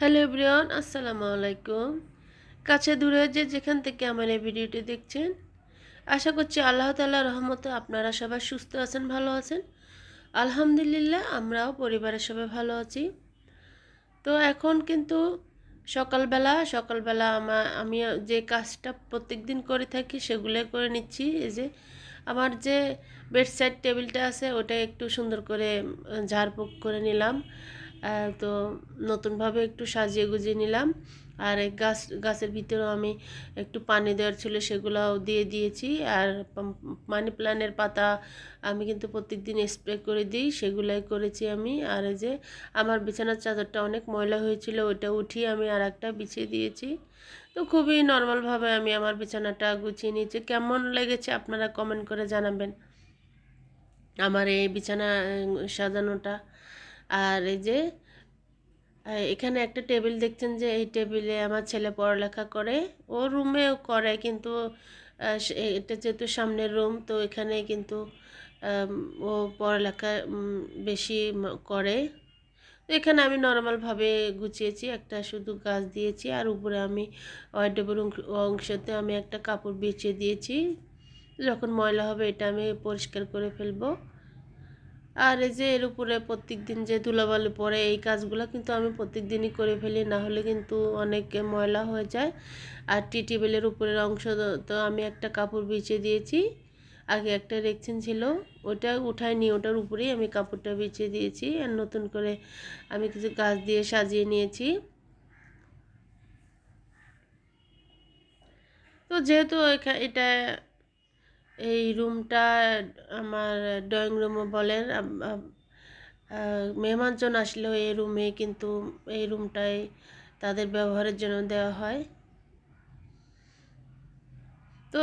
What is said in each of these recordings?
Hello everyone, আসসালামু আলাইকুম। কাছে দূরে যে যেখান থেকে আমার এই ভিডিওটি দেখছেন, আশা করছি আল্লাহ তাল্লাহ রহমতে আপনারা সবাই সুস্থ আছেন, ভালো আছেন। আলহামদুলিল্লাহ, আমরাও পরিবারের সবাই ভালো আছি। তো এখন কিন্তু সকালবেলা সকালবেলা আমার আমি যে কাজটা প্রত্যেক দিন করে থাকি সেগুলো করে নিচ্ছি। এই যে আমার যে বেডসাইড টেবিলটা আছে, ওটা একটু সুন্দর করে ঝাড়ফুঁক করে নিলাম। তো নতুনভাবে একটু সাজিয়ে গুজিয়ে নিলাম। আর গাছ, গাছের ভিতরেও আমি একটু পানি দেওয়ার ছিল, সেগুলোও দিয়ে দিয়েছি। আর মানি প্ল্যানের পাতা আমি কিন্তু প্রত্যেক দিন স্প্রে করে দিই, সেগুলাই করেছি আমি। আর এই যে আমার বিছানার চাদরটা অনেক ময়লা হয়েছিল, ওইটা উঠিয়ে আমি আর একটা বিছিয়ে দিয়েছি। তো খুবই নর্মালভাবে আমি আমার বিছানাটা গুছিয়ে নিয়েছি। কেমন লেগেছে আপনারা কমেন্ট করে জানাবেন। আমার এই বিছানা সাজানোটা। আর এই যে এখানে একটা টেবিল দেখছেন যে, এই টেবিলে আমার ছেলে পড়ালেখা করে। ও রুমেও করে কিন্তু এটা যেহেতু সামনের রুম, তো এখানে কিন্তু ও পড়ালেখা বেশি করে। তো এখানে আমি নর্মালভাবে গুছিয়েছি, একটা শুধু গাছ দিয়েছি, আর উপরে আমি ওয়াইডেবের অংশতে আমি একটা কাপড় বিছিয়ে দিয়েছি। যখন ময়লা হবে, এটা আমি পরিষ্কার করে ফেলব। আর এই যে এর উপরে প্রত্যেক দিন যে ধুলাবালি পড়ে, এই কাজগুলো কিন্তু আমি প্রত্যেক দিনই করে ফেলি, না হলে কিন্তু অনেক ময়লা হয়ে যায়। আর টি টেবিলের উপরের অংশ তো আমি একটা কাপড় বিছিয়ে দিয়েছি, আগে একটা রেকশন ছিল, ওটা উঠায় নিয়ে ওটার উপরেই আমি কাপড়টা বিছিয়ে দিয়েছি, আর নতুন করে আমি কিছু গাছ দিয়ে সাজিয়ে নিয়েছি। তো যেহেতু এটা এই রুমটা আমার ড্রয়িং রুমও বলেন মেহমানজন আসলেও এই রুমে কিন্তু এই রুমটাই তাদের ব্যবহারের জন্য দেওয়া হয়। তো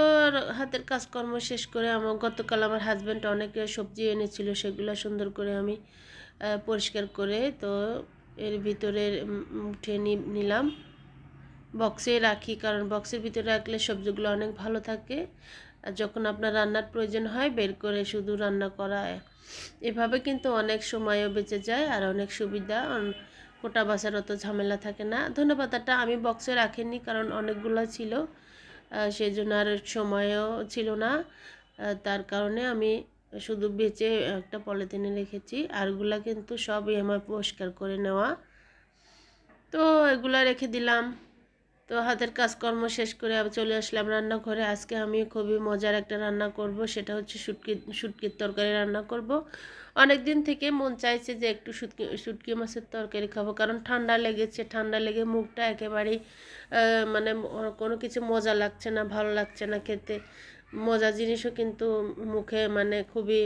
হাতের কাজকর্ম শেষ করে আমার, গতকাল আমার হাজব্যান্ড অনেক সবজি এনেছিল, সেগুলো সুন্দর করে আমি পরিষ্কার করে তো এর ভিতরে উঠে নিলাম। বক্সে রাখি, কারণ বক্সের ভিতরে রাখলে সবজিগুলো অনেক ভালো থাকে। আর যখন আপনার রান্নার প্রয়োজন হয়, বের করে শুধু রান্না করা। এভাবে কিন্তু অনেক সময়ও বেঁচে যায় আর অনেক সুবিধা। কোটা বাসার অত ঝামেলা থাকে না। ধন্যবাদটা আমি বক্সে রাখিনি কারণ অনেকগুলো ছিল। সেই জন্য আর সময়ও ছিল না। তার কারণে আমি শুধু বেঁচে একটা পলিথিনে রেখেছি। আরগুলা কিন্তু সবই আমার পরিষ্কার করে নেওয়া। তো এগুলা রেখে দিলাম। তো হাতের কাজকর্ম শেষ করে চলে আসলাম রান্নাঘরে। আজকে আমি খুবই মজার একটা রান্না করব, সেটা হচ্ছে শুটকি, শুটকির তরকারি রান্না করব। অনেক দিন থেকে মন চাইছে যে একটু শুটকি শুটকি মাছের তরকারি খাব, কারণ ঠান্ডা লেগেছে, ঠান্ডা লেগে মুখটা একেবারেই মানে কোনো কিছু মজা লাগছে না, ভালো লাগছে না খেতে। মজা জিনিসও কিন্তু মুখে মানে খুবই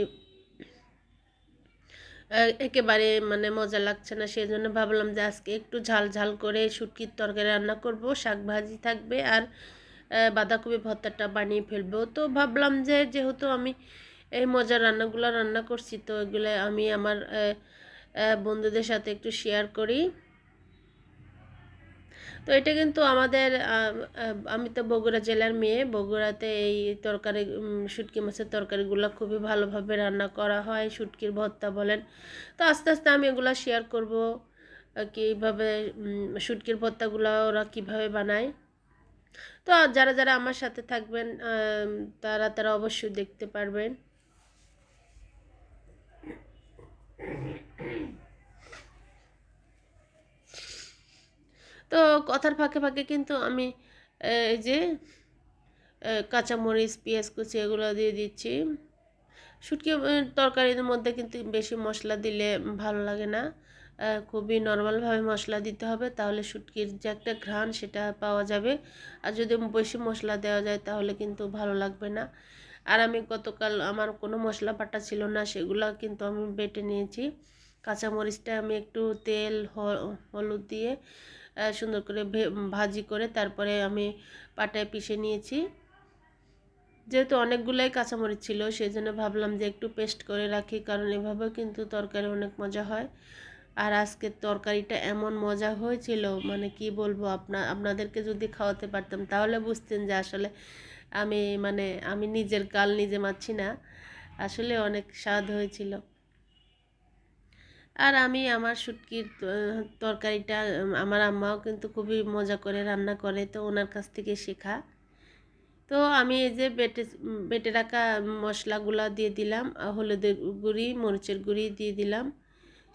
একেবারে মানে মজা লাগছে না সেই জন্য ভাবলাম যে আজকে একটু ঝাল ঝাল করে শুটকির তরকারি রান্না করব, শাক ভাজি থাকবে আর বাঁধাকপি ভর্তাটা বানিয়ে ফেলব। তো ভাবলাম যে যেহেতু আমি এই মজার রান্নাগুলো রান্না করছি, তো এগুলো আমি আমার বন্ধুদের সাথে একটু শেয়ার করি। তো এটা কিন্তু আমাদের আমি তো বগুড়া জেলার মেয়ে। বগুড়াতে এই তরকারি শুটকি মাছের তরকারিগুলো খুবই ভালোভাবে রান্না করা হয়, শুটকির ভর্তা বলেন। তো আস্তে আস্তে আমি এগুলো শেয়ার করব কীভাবে শুটকির ভর্তাগুলো ওরা কীভাবে বানায়। তো যারা যারা আমার সাথে থাকবেন তারা তারা অবশ্যই দেখতে পারবেন। তো কথার ফাঁকে ফাঁকে কিন্তু আমি এই যে কাঁচামরিচ, পেঁয়াজ কুচি এগুলো দিয়ে দিচ্ছি। শুটকি তরকারির মধ্যে কিন্তু বেশি মশলা দিলে ভালো লাগে না। খুবই নর্মালভাবে মশলা দিতে হবে, তাহলে শুটকির যে একটা ঘ্রাণ সেটা পাওয়া যাবে। আর যদি বেশি মশলা দেওয়া যায় তাহলে কিন্তু ভালো লাগবে না। আর আমি গতকাল আমার কোনো মশলা বাটা ছিল না, সেগুলো কিন্তু আমি বেটে নিয়েছি। কাঁচামরিচটা আমি একটু তেল হলুদ দিয়ে সুন্দর করে ভাজি করে তারপরে আমি পাটায় পিষে নিয়েছি। যেহেতু অনেকগুলোই কাঁচামরিচ ছিল সেই জন্য ভাবলাম যে একটু পেস্ট করে রাখি, কারণ এভাবে কিন্তু তরকারি অনেক মজা হয়। আর আজকের তরকারিটা এমন মজা হয়েছিল মানে কি বলব, আপনা আপনাদেরকে যদি খাওয়াতে পারতাম, তাহলে বুঝতেন যে আসলে আমি মানে আমি নিজের গাল নিজে মারছি না। আসলে অনেক স্বাদ হয়েছিল। আর আমি আমার শুটকির তরকারিটা আমার আম্মাও কিন্তু খুবই মজা করে রান্না করে, তো ওনার কাছ থেকে শেখা। তো আমি এই যে বেটে বেটে রাখা মশলাগুলো দিয়ে দিলাম হলুদের গুঁড়ি, মরিচের গুঁড়ি দিয়ে দিলাম।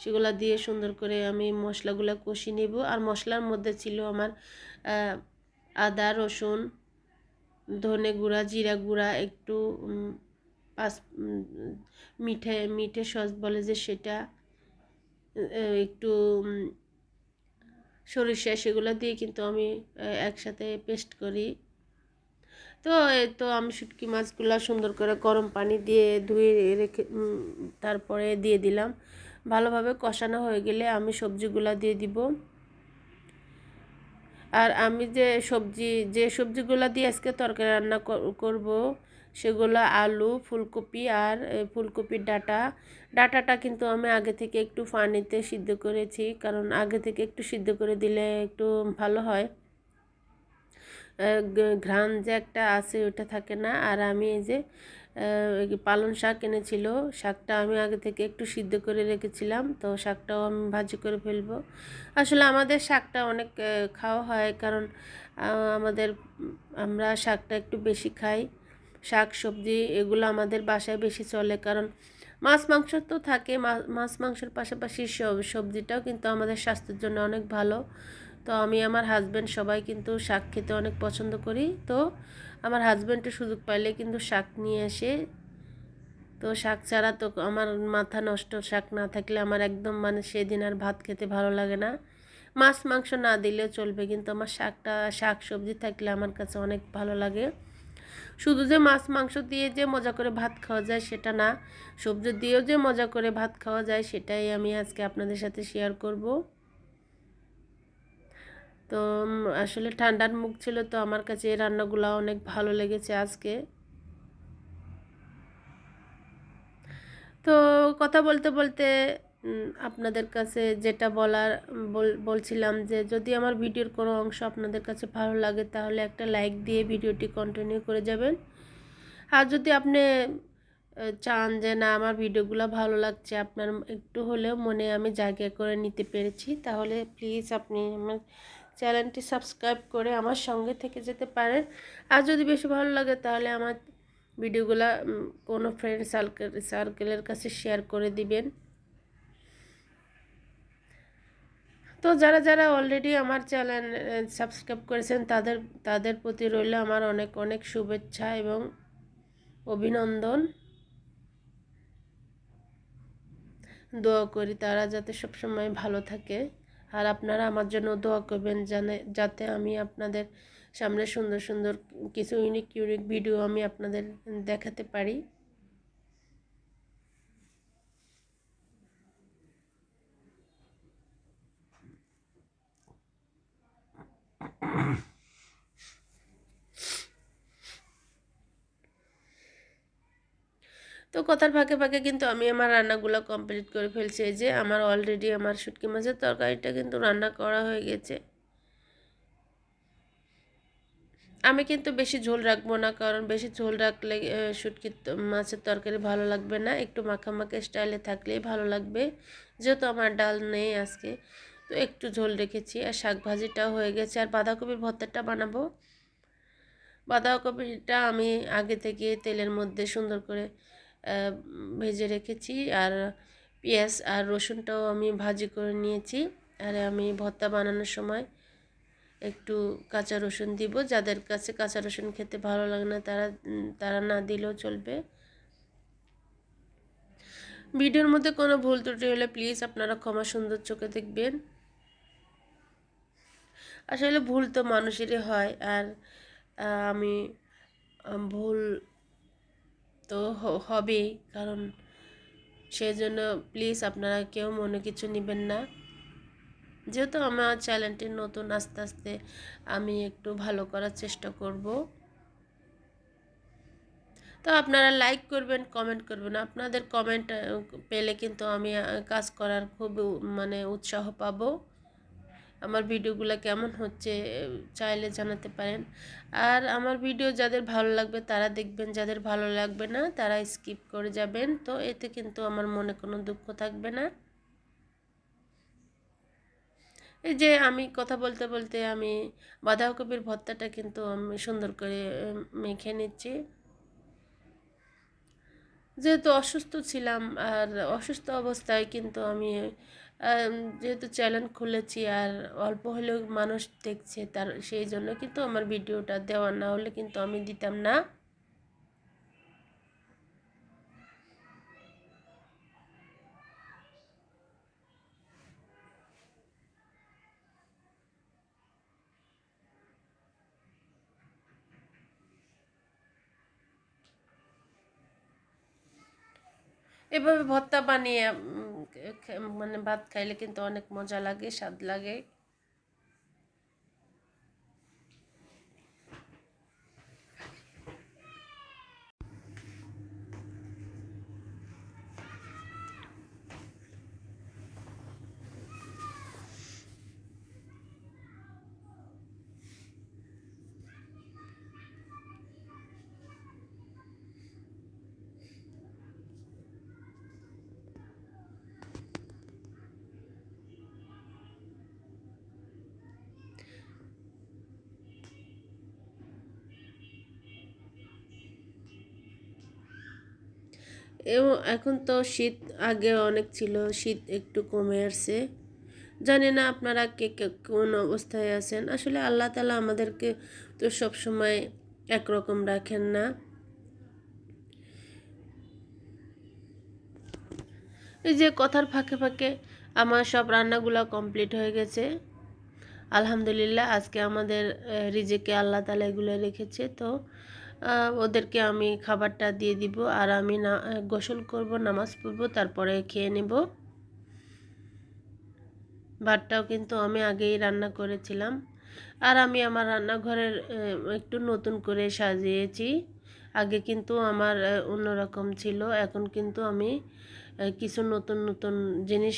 সেগুলো দিয়ে সুন্দর করে আমি মশলাগুলো কষি নেব। আর মশলার মধ্যে ছিল আমার আদা, রসুন, ধনে গুঁড়া, জিরা গুঁড়া, একটু পাঁচ মিঠে মিঠে সস বলে যে সেটা। একটু সরিষা সেগুলো দিয়ে কিন্তু আমি একসাথে পেস্ট করি। তো তো আমি শুটকি মাছগুলো সুন্দর করে গরম পানি দিয়ে ধুয়ে রেখে তারপরে দিয়ে দিলাম। ভালোভাবে কষানো হয়ে গেলে আমি সবজিগুলো দিয়ে দিব। আর আমি যে সবজি, যে সবজিগুলো দিয়ে আজকে তরকারি রান্না কর- করব সেগুলো আলু ফুলকপি আর ফুলকপির ডাঁটা। ডাঁটাটা কিন্তু আমি আগে থেকে একটু পানিতে সিদ্ধ করেছি কারণ আগে থেকে একটু সিদ্ধ করে দিলে একটু ভালো হয়। ঘ্রাণ যে একটা আছে ওটা থাকে না। আর আমি এই যে আহ, এই যে পালং শাক এনেছিল শাকটা আমি আগে থেকে একটু সিদ্ধ করে রেখেছিলাম তো শাকটাও আমি ভাজি করে ফেলব। আসলে আমাদের শাকটা অনেক খাওয়া হয় কারণ আমাদের আমরা শাকটা একটু বেশি খাই। শাক সবজি এগুলো আমাদের বাসায় বেশি চলে, কারণ মাছ, মাংস তো থাকে। মাছ, মাংসের পাশাপাশি সব, সবজিটাও কিন্তু আমাদের স্বাস্থ্যের জন্য অনেক ভালো। তো আমি আমার হাজব্যান্ড সবাই কিন্তু শাক খেতে অনেক পছন্দ করি। তো আমার হাজব্যান্ডের সুযোগ পাইলে কিন্তু শাক নিয়ে আসে। তো শাক ছাড়া তো আমার মাথা নষ্ট, শাক না থাকলে আমার একদম মানে সেদিন আর ভাত খেতে ভালো লাগে না। মাছ, মাংস না দিলেও চলবে, কিন্তু আমার শাকটা শাক সবজি থাকলে আমার কাছে অনেক ভালো লাগে। শুধু যে মাছ, মাংস দিয়ে যে মজা করে ভাত খাওয়া যায় সেটা না। সবজি দিয়েও যে মজা করে ভাত খাওয়া যায় সেটাই আমি আজকে আপনাদের সাথে শেয়ার করব। তো আসলে ঠান্ডার মুখ ছিল তো আমার কাছে এই রান্নাগুলো অনেক ভালো লেগেছে আজকে। তো, কথা বলতে বলতে আপনাদের কাছে যেটা বলার বল- বলছিলাম যে যদি আমার ভিডিওর কোনো অংশ আপনাদের কাছে ভালো লাগে, তাহলে একটা লাইক দিয়ে ভিডিওটি কন্টিনিউ করে যাবেন। আর যদি আপনি চান যে না, আমার ভিডিওগুলো ভালো লাগছে, আপনার একটু হলেও মনে আমি জায়গা করে নিতে পেরেছি, তাহলে প্লিজ আপনি আমার চ্যানেলটি সাবস্ক্রাইব করে আমার সঙ্গে থেকে যেতে পারেন। আর যদি বেশি ভালো লাগে, তাহলে আমার ভিডিওগুলো কোনো ফ্রেন্ড সার্কেল সার্কেলের কাছে শেয়ার করে দিবেন। তো যারা যারা অলরেডি আমার চ্যানেল সাবস্ক্রাইব করেছেন, তাদের তাদের প্রতি রইল আমার অনেক অনেক শুভেচ্ছা এবং অভিনন্দন। দোয়া করি তারা যাতে সবসময় ভালো থাকে। আর আপনারা আমার জন্য দোয়া করবেন জানে, যাতে আমি আপনাদের সামনে সুন্দর সুন্দর কিছু ইউনিক ইউনিক ভিডিও আমি আপনাদের দেখাতে পারি। তো কথার ফাঁকে ফাঁকে কিন্তু আমি আমার রান্নাগুলো কমপ্লিট করে ফেলছি। এই যে আমার অলরেডি আমার শুটকি মাছের তরকারিটা কিন্তু রান্না করা হয়ে গেছে। আমি কিন্তু বেশি ঝোল রাখব না, কারণ বেশি ঝোল রাখলে শুটকি মাছের তরকারি ভালো লাগবে না। একটু মাখামাখি স্টাইলে থাকলেই ভালো লাগবে। যেহেতু আমার ডাল নেই আজকে তো একটু ঝোল রেখেছি, আর শাক ভাজিটাও হয়ে গেছে। আর বাঁধাকপির ভর্তাটা বানাবো। বাঁধাকপিটা আমি আগে থেকে তেলের মধ্যে সুন্দর করে ভেজে রেখেছি। আর পেঁয়াজ আর রসুনটাও আমি ভাজি করে নিয়েছি। আর আমি ভর্তা বানানোর সময় একটু কাঁচা রসুন দিব। যাদের কাছে কাঁচা রসুন খেতে ভালো লাগে না, তারা তারা না দিলেও চলবে। ভিডিওর মধ্যে কোনো ভুল ত্রুটি হলে প্লিজ আপনারা ক্ষমা সুন্দর চোখে দেখবেন। আসলে ভুল তো মানুষেরই হয়। আর আমি ভুল তো হবেই। কারণ সেই জন্য প্লিজ আপনারা কেউ মনে কিছু নেবেন না। যেহেতু আমার চ্যানেলটি নতুন, আস্তে আস্তে আমি একটু ভালো করার চেষ্টা করব। তো আপনারা লাইক করবেন কমেন্ট করবেন। আপনাদের কমেন্ট পেলে কিন্তু আমি কাজ করার খুব মানে উৎসাহ পাবো। আমার ভিডিওগুলো কেমন হচ্ছে চাইলে জানাতে পারেন। আর আমার ভিডিও যাদের ভালো লাগবে তারা দেখবেন যাদের ভালো লাগবে না তারা স্কিপ করে যাবেন। তো এতে কিন্তু আমার মনে কোনো দুঃখ থাকবে না। এই যে আমি কথা বলতে বলতে আমি বাঁধাকপির ভর্তাটা কিন্তু আমি সুন্দর করে মেখে নিচ্ছি। যেহেতু অসুস্থ ছিলাম আর অসুস্থ অবস্থায় কিন্তু আমি আম, যেহেতু চ্যানেল খুলেছি আর অল্প হলেও মানুষ দেখছে তার, সেই জন্য কিন্তু আমার ভিডিওটা দেওয়া না হলে কিন্তু আমি দিতাম না। এভাবে ভর্তা বানিয়ে মানে ভাত খাইলে কিন্তু অনেক মজা লাগে স্বাদ লাগে। এবং এখন তো শীত আগে অনেক ছিল, শীত একটু কমে আসছে। জানি না আপনারা কে কে, কোন অবস্থায় আছেন। আসলে আল্লাহ তালা আমাদেরকে তো সবসময় একরকম রাখেন না। এই যে কথার ফাঁকে ফাঁকে আমার সব রান্নাগুলো কমপ্লিট হয়ে গেছে। আলহামদুলিল্লাহ আজকে আমাদের রিজেকে আল্লাহ তালা এগুলো রেখেছে। তো ওদেরকে আমি খাবারটা দিয়ে দিব আর আমি না, গোসল করব, নামাজ পড়ব, তারপরে খেয়ে নেব। ভাতটাও কিন্তু আমি আগেই রান্না করেছিলাম। আর আমি আমার রান্নাঘরের একটু নতুন করে সাজিয়েছি। আগে কিন্তু আমার অন্যরকম ছিল। এখন কিন্তু আমি কিছু নতুন নতুন জিনিস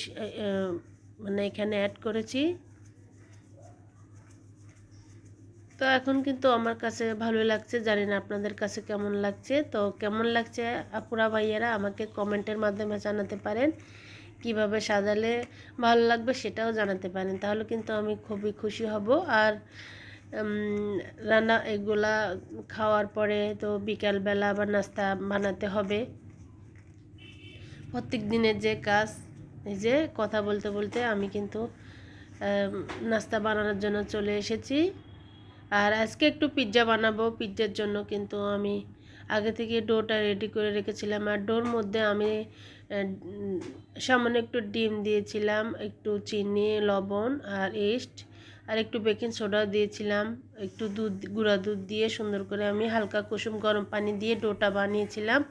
মানে এখানে অ্যাড করেছি। তো এখন কিন্তু আমার কাছে ভালো লাগছে, জানি না আপনাদের কাছে কেমন লাগছে। তো কেমন লাগছে আপুরা ভাইয়েরা আমাকে কমেন্টের মাধ্যমে জানাতে পারেন, কীভাবে সাজালে ভালো লাগবে সেটাও জানাতে পারেন। তাহলে কিন্তু আমি খুবই খুশি হব। আর রান্না এগুলা খাওয়ার পরে তো বিকালবেলা আবার নাস্তা বানাতে হবে। প্রত্যেক দিনের যে কাজ, এই যে কথা বলতে বলতে আমি কিন্তু নাস্তা বানানোর জন্য চলে এসেছি। আর আজকে একটু পিৎজা বানাবো। পিৎজার জন্য কিন্তু আমি আগে থেকে ডোটা রেডি করে রেখেছিলাম। আর ডোর মধ্যে আমি সামান্য একটু ডিম দিয়েছিলাম, একটু চিনি, লবণ আর ইস্ট আর একটু বেকিং সোডা দিয়েছিলাম। একটু দুধ, গুঁড়া দুধ দিয়ে সুন্দর করে আমি হালকা কুসুম গরম পানি দিয়ে ডোটা বানিয়েছিলাম।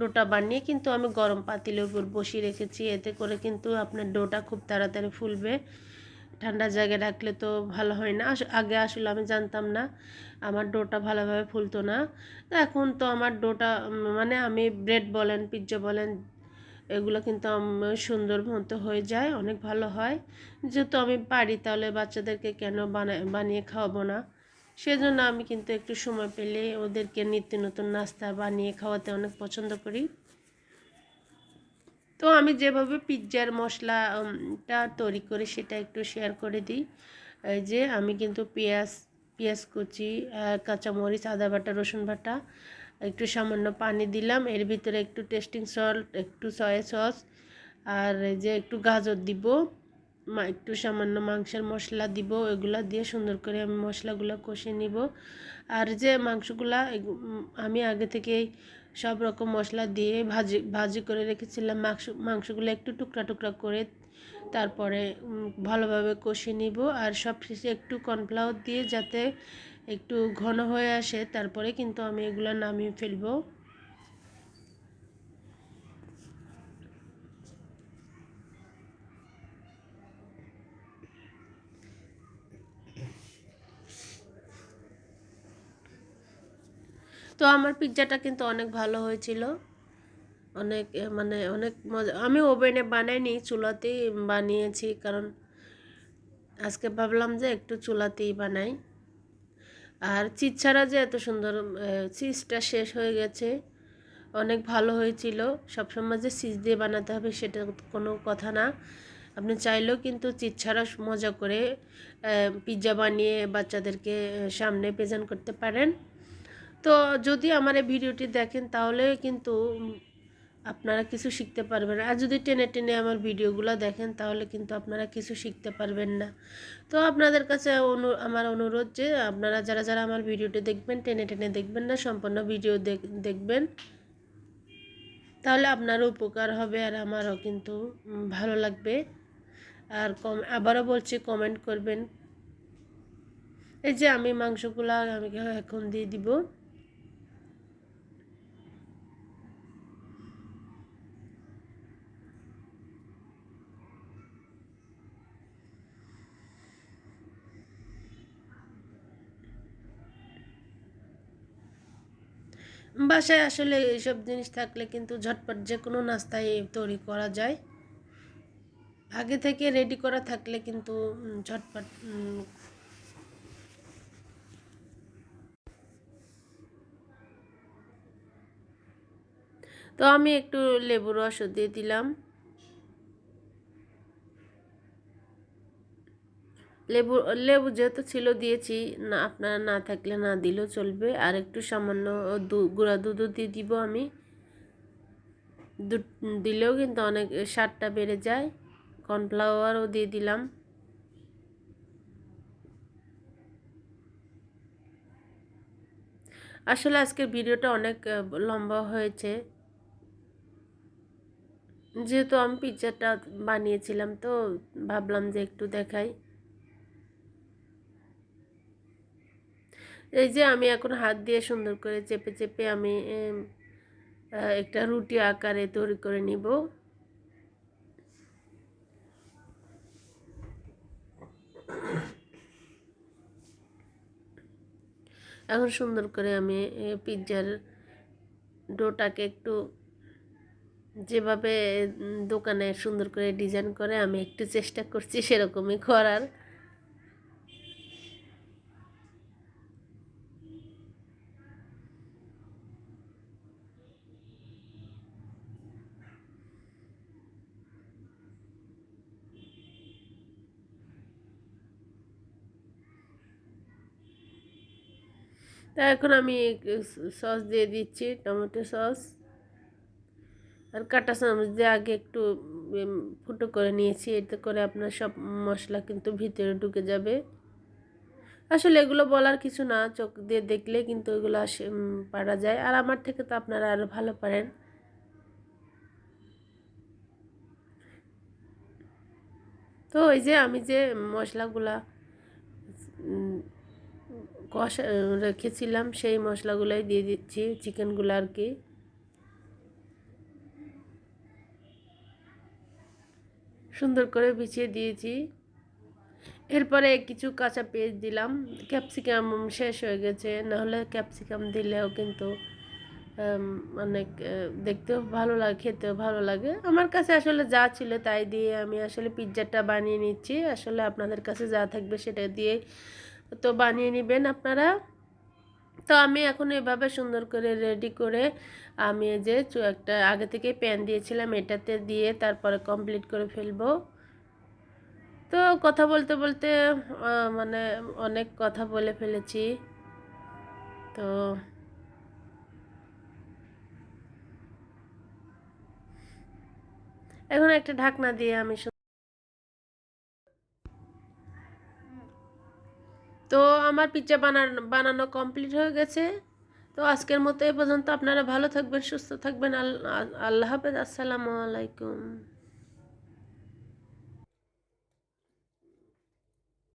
ডোটা বানিয়ে কিন্তু আমি গরম পাতিলের উপর বসিয়ে রেখেছি। এতে করে কিন্তু আপনার ডোটা খুব তাড়াতাড়ি ফুলবে। ঠান্ডা জায়গায় রাখলে তো ভালো হয় না। আগে আসলে আমি জানতাম না, আমার ডোটা ভালোভাবে ফুলতো না। তো এখন তো আমার ডোটা মানে আমি ব্রেড বলেন পিৎজা বলেন, এগুলো কিন্তু সুন্দর মতো হয়ে যায়, অনেক ভালো হয়। যেহেতু আমি পারি তাহলে বাচ্চাদেরকে কেন বানায়, বানিয়ে খাওয়াবো না? সেজন্য আমি কিন্তু একটু সময় পেলে ওদেরকে নিত্য নতুন নাস্তা বানিয়ে খাওয়াতে অনেক পছন্দ করি। তো আমি যেভাবে পিৎজার মশলাটা তৈরি করে সেটা একটু শেয়ার করে দিই। যে আমি কিন্তু পেঁয়াজ পেঁয়াজ কুচি কাঁচামরিচ, আদা বাটা, রসুন বাটা একটু সামান্য পানি দিলাম। এর ভিতরে একটু টেস্টিং সল্ট একটু সয়া সস আর যে একটু গাজর দিব একটু সামান্য মাংসের মশলা দিব, এগুলা দিয়ে সুন্দর করে আমি মশলাগুলো কষে নিব। আর যে মাংসগুলা আমি আগে থেকেই সব রকম মশলা দিয়ে ভাজি ভাজি করে রেখেছিলাম। মাংস, মাংসগুলো একটু টুকরা টুকরা করে তারপরে ভালোভাবে কষিয়ে নিব আর সব শেষে একটু কর্নফ্লাওয়ার দিয়ে যাতে একটু ঘন হয়ে আসে, তারপরে কিন্তু আমি এগুলো নামিয়ে ফেলব। তো আমার পিৎজাটা কিন্তু অনেক ভালো হয়েছিল। অনেক মানে অনেক মজা, আমি ওভেনে বানাইনি, চুলাতেই বানিয়েছি, কারণ আজকে ভাবলাম যে একটু চুলাতেই বানাই। আর চিজ ছাড়া যে এত সুন্দর চিজটা শেষ হয়ে গেছে, অনেক ভালো হয়েছিল। সবসময় যে চিজ দিয়ে বানাতে হবে সেটা কোনো কথা না। আপনি চাইলেও কিন্তু চিজ ছাড়া মজা করে পিৎজা বানিয়ে বাচ্চাদেরকে সামনে প্রেজেন্ট করতে পারেন। তো যদি আমার এই ভিডিওটি দেখেন, তাহলে কিন্তু আপনারা কিছু শিখতে পারবেন। আর যদি টেনে টেনে আমার ভিডিওগুলো দেখেন, তাহলে কিন্তু আপনারা কিছু শিখতে পারবেন না। তো আপনাদের কাছে অনু, আমার অনুরোধ যে, আপনারা যারা যারা আমার ভিডিওটি দেখবেন, টেনে টেনে দেখবেন না, সম্পূর্ণ ভিডিও দেখবেন, তাহলে আপনারও উপকার হবে আর আমারও কিন্তু ভালো লাগবে। আর কম, আবারও বলছি কমেন্ট করবেন। এই যে আমি মাংসগুলো আমি এখন দিয়ে দিব। বাসায় আসলে এইসব জিনিস থাকলে কিন্তু ঝটপট যে কোনো নাস্তায় তৈরি করা যায়। আগে থেকে রেডি করা থাকলে কিন্তু ঝটপট তো আমি একটু লেবুর রস দিয়ে দিলাম। লেবু লেবু যেহেতু ছিল দিয়েছি, না, আপনারা না থাকলে না দিলেও চলবে। আর একটু সামান্য গুঁড়া দুধও দিয়ে দিব আমি। দুধ দিলেও কিন্তু অনেক, স্বাদটা বেড়ে যায়। কর্নফ্লাওয়ারও দিয়ে দিলাম। আসলে আজকের ভিডিওটা অনেক লম্বা হয়েছে। যেহেতু আমি পিৎজাটা বানিয়েছিলাম, তো ভাবলাম যে একটু দেখাই। এই যে আমি এখন হাত দিয়ে সুন্দর করে চেপে চেপে আমি একটা রুটি আকারে তৈরি করে নিব। এখন সুন্দর করে আমি পিৎজার ডোটাকে একটু যেভাবে দোকানে সুন্দর করে ডিজাইন করে আমি একটু চেষ্টা করছি সেরকমই করার। তা এখন আমি সস দিয়ে দিচ্ছি, টমেটো সস। আর কাটা চামচ দিয়ে আগে একটু ফুটো করে নিয়েছি, এতে করে আপনার সব মশলা কিন্তু ভিতরে ঢুকে যাবে। আসলে এগুলো বলার কিছু না, চোখ দিয়ে দেখলে কিন্তু এগুলো পারা যায়। আর আমার থেকে তো আপনারা আরও ভালো পারেন। তো ওই যে আমি যে মশলাগুলা কষা রেখেছিলাম, সেই মশলাগুলোই দিয়ে দিচ্ছি, চিকেনগুলো আর কি। সুন্দর করে বিছিয়ে দিয়েছি। এরপরে কিছু কাঁচা পেঁয়াজ দিলাম। ক্যাপসিকাম শেষ হয়ে গেছে, নাহলে ক্যাপসিকাম দিলেও কিন্তু অনেক দেখতেও ভালো লাগে, খেতেও ভালো লাগে। আমার কাছে আসলে যা ছিল তাই দিয়ে আমি আসলে পিৎজাটা বানিয়ে নিচ্ছি। আসলে আপনাদের কাছে যা থাকবে সেটা দিয়ে তো বানিয়ে নেবেন আপনারা। তো আমি এখন এভাবে সুন্দর করে রেডি করে আমি যে একটা আগে থেকে প্যান দিয়েছিলাম, এটাতে দিয়ে তারপরে কমপ্লিট করে ফেলব। তো কথা বলতে বলতে মানে অনেক কথা বলে ফেলেছি। তো এখন একটা ঢাকনা দিয়ে আমি তো আমার পিৎজা বানানো বানানো কমপ্লিট হয়ে গেছে। তো আজকের মতো এ পর্যন্ত আপনারা ভালো থাকবেন, সুস্থ থাকবেন। আল্লাহ হাফেজ, আসসালামু আলাইকুম।